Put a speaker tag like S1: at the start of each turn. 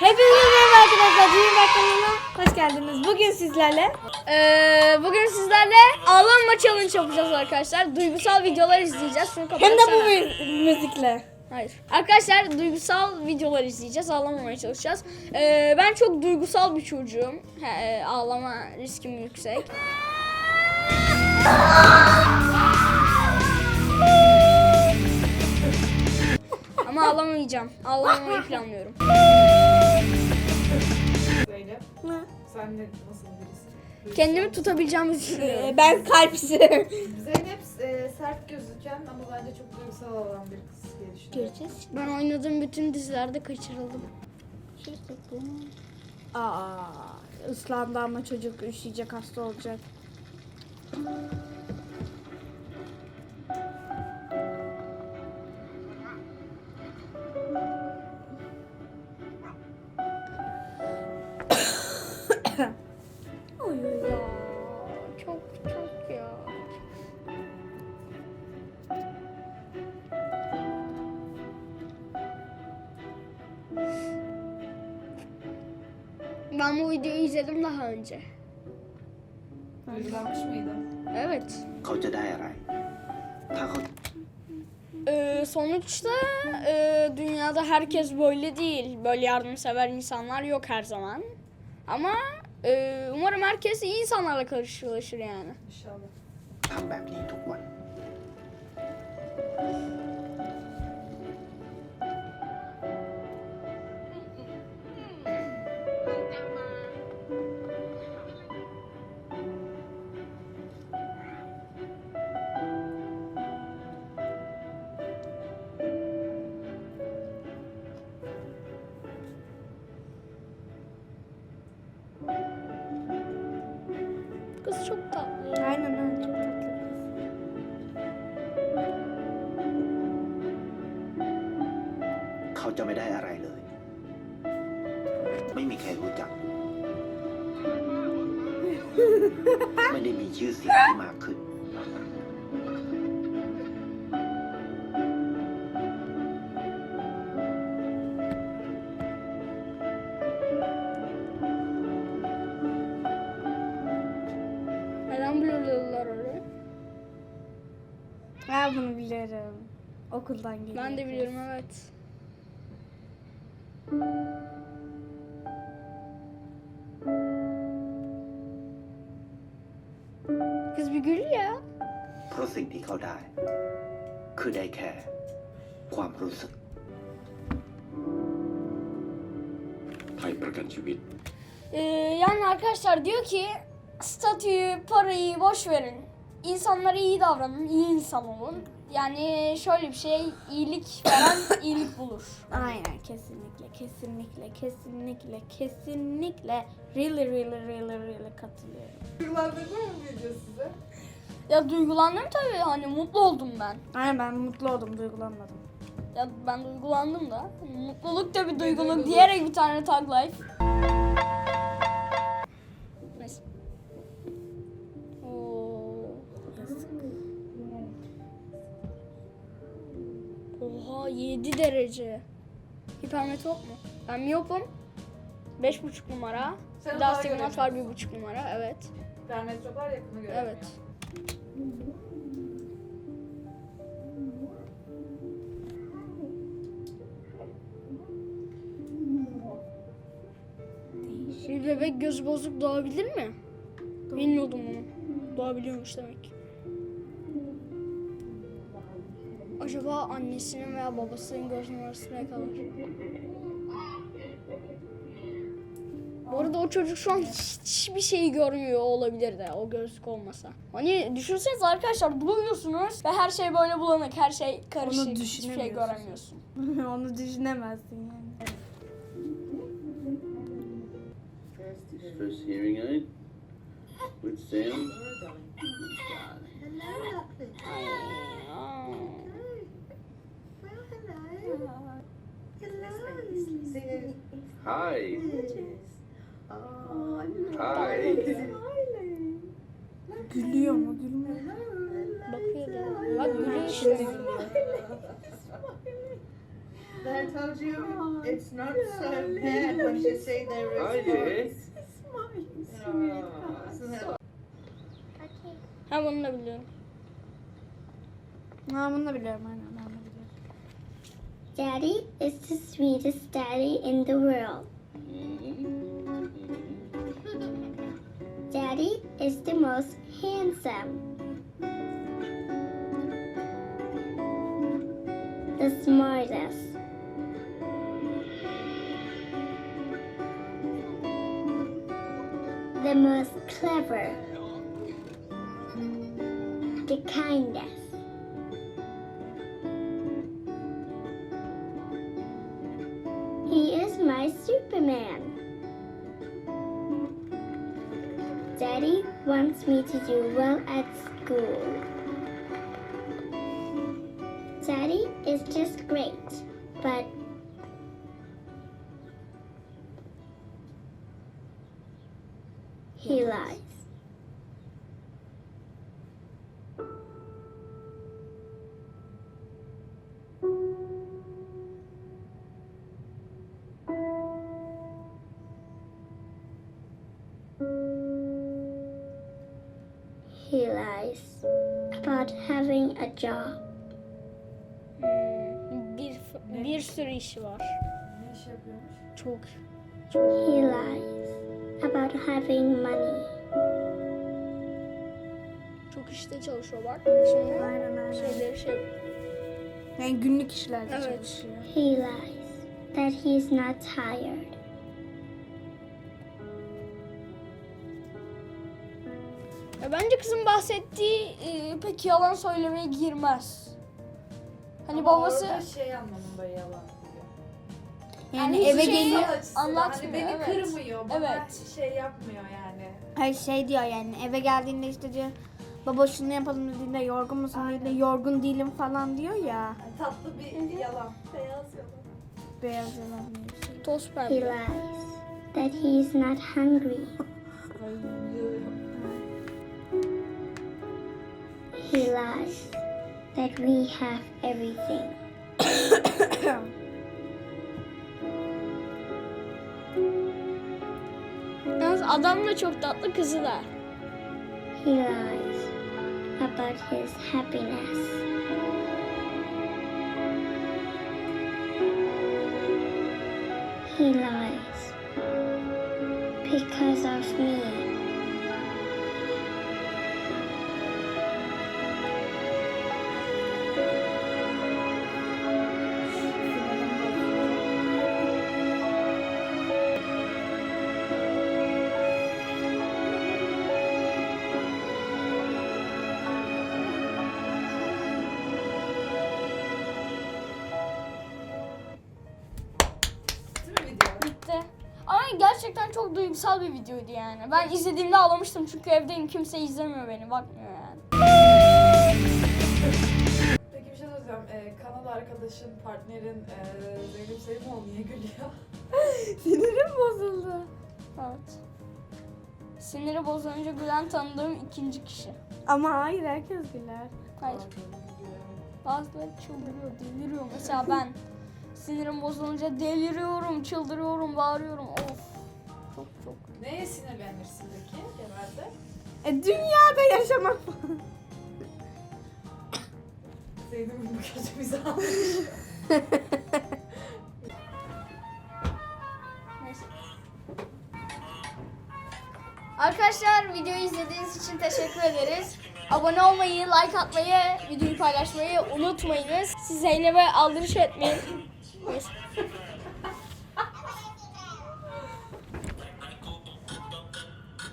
S1: Hepinize merhaba arkadaşlar. Düğün kanalına hoş geldiniz. Bugün sizlerle
S2: Ee, bugün sizlerle ağlanma challenge yapacağız arkadaşlar. Duygusal videolar izleyeceğiz. Şunu
S1: hem de bu müzikle.
S2: Hayır. Arkadaşlar duygusal videolar izleyeceğiz. Ağlamamaya çalışacağız. Ee, ben çok duygusal bir çocuğum. He, ağlama riskim yüksek. Ama ağlamayacağım. Ağlamamayı planlıyorum.
S3: Zeynep, sen de nasıl birisin?
S2: Kendimi tutabileceğimi düşünüyorum.
S1: Ee, ben kalpsim.
S3: Zeynep e, sert gözüken ama bence çok duygusal olan bir kız diye düşünüyorum.
S1: Göreceğiz.
S2: Ben oynadığım bütün dizilerde kaçırıldım.
S1: Aa, ıslandı ama çocuk üşüyecek hasta olacak.
S2: Ben bu videoyu izledim daha önce.
S3: Uygulanmış mıydı?
S2: Evet.
S4: Koca da
S2: ee, sonuçta e, dünyada herkes böyle değil. Böyle yardımsever insanlar yok her zaman. Ama e, umarım herkes iyi insanlarla karşılaşır yani.
S3: İnşallah.
S4: Ben ben değil,
S2: Kız çok tatlı.
S1: Aynen aynen çok tatlı.
S4: เขาจะไม่ได้อะไรเลย ไม่มีใครรู้จัก ไม่ได้มีชื่อเสียงที่มากขึ้น
S1: Ben bunu biliyorum. Okuldan geliyor.
S2: Ben de biliyorum evet. Kız bir gül ya.
S4: เพราะสิ่งที่เขาได้ คือได้แค่ ความรู้สึก
S5: ไทยประกันชีวิต
S2: Ee, yani arkadaşlar diyor ki statüyü, parayı boş verin. İnsanlara iyi davranın, iyi insan olun. Yani şöyle bir şey, iyilik veren iyilik bulur.
S1: Aynen kesinlikle kesinlikle kesinlikle kesinlikle really really really really katılıyorum.
S3: Duygulandırdı mı bu video size?
S2: Ya duygulandım tabii hani mutlu oldum ben.
S1: Aynen ben mutlu oldum duygulanmadım.
S2: Ya ben duygulandım da. Mutluluk da bir duyguluk
S3: duyguluk.
S2: diyerek bir tane tag life. 7 derece. Hipermetrop mu? Ben miyopum. 5,5 numara.
S3: Sen
S2: Bir daha
S3: daha
S2: stigmat var 1,5 numara. Evet.
S3: Dermetroplar yakını göre.
S2: Evet. Bir bebek gözü bozuk doğabilir mi? Bilmiyordum bunu. Doğabiliyormuş demek. Acaba annesinin veya babasının göz numarası ne kadar? Bu arada o çocuk şu an hiçbir şeyi görmüyor olabilir de o gözlük olmasa. Hani düşünsenize arkadaşlar duyuyorsunuz ve her şey böyle bulanık, her şey karışık, hiçbir şey göremiyorsun.
S1: Onu düşünemezsin yani.
S5: First hearing aid with Sam. Hi. Hi.
S1: Gülüyor mu gülmüyor mu?
S2: Bakıyor. Bak gülüyor işte.
S3: But I told you it's not so bad when you say there is.
S5: Hayır.
S3: Isn't it?
S2: Ha bunu da biliyorum.
S1: Ha bunu da biliyorum aynen.
S6: Daddy is the sweetest daddy in the world. Daddy is the most handsome. The smartest. The most clever. The kindest. Daddy wants me to do well at school. Daddy is just great, but he lies. About having a job.
S2: Hmm, Bir, bir sürü işi var.
S3: Ne iş yapıyormuş?
S2: Çok.
S6: He lies about having money.
S2: Çok işte çalışıyor bak. Şimdi
S1: Aynen aynen.
S2: şeyleri şey.
S1: Yani günlük işlerde
S2: Evet.
S1: çalışıyor.
S6: He lies that he is not tired.
S2: Ya bence kızın bahsettiği e, pek yalan söylemeye girmez. Hani
S3: Ama
S2: babası
S3: orada şey anlamında yalan diyor.
S1: Yani
S2: hiçbir
S1: eve
S2: şey
S1: geliyor.
S3: Açısından
S2: anlatmıyor,
S3: Hani beni
S2: evet.
S3: kırmıyor. Bana
S2: Evet.
S3: şey yapmıyor yani.
S1: Hayır şey diyor yani eve geldiğinde işte diyor baba şunu yapalım dediğinde yorgun musun dediğinde yorgun değilim falan diyor ya.
S3: Yani tatlı bir yalan. Beyaz yalan.
S1: Beyaz yalan şey.
S2: toz
S6: He
S2: pembe.
S6: lies that he is not hungry. Lies that we have everything.
S2: Yalnız adam da çok tatlı kızı da.
S6: He lies about his happiness. He lies because of me.
S2: Gerçekten çok duygusal bir videoydu yani. Ben izlediğimde ağlamıştım çünkü evdeyim kimse izlemiyor beni bakmıyor yani.
S3: Peki bir şey soracağım. Ee, Kanada arkadaşın, partnerin ee, Zeynep Selimoğlu niye gülüyor?
S1: Sinirim bozuldu.
S2: Evet. Siniri bozulunca gülen tanıdığım ikinci kişi.
S1: Ama hayır herkes güler.
S2: Hayır. Bazıları çıldırıyor, deliriyor. Mesela ben sinirim bozulunca deliriyorum, çıldırıyorum, bağırıyorum. Of. Çok çok.
S3: Neye sinirlenirsin peki genelde?
S1: E dünyada yaşamak
S3: Zeynep'in bu kötü almış.
S2: Neyse. Arkadaşlar videoyu izlediğiniz için teşekkür ederiz. Abone olmayı, like atmayı, videoyu paylaşmayı unutmayınız. Siz Zeynep'e aldırış etmeyin. Neyse.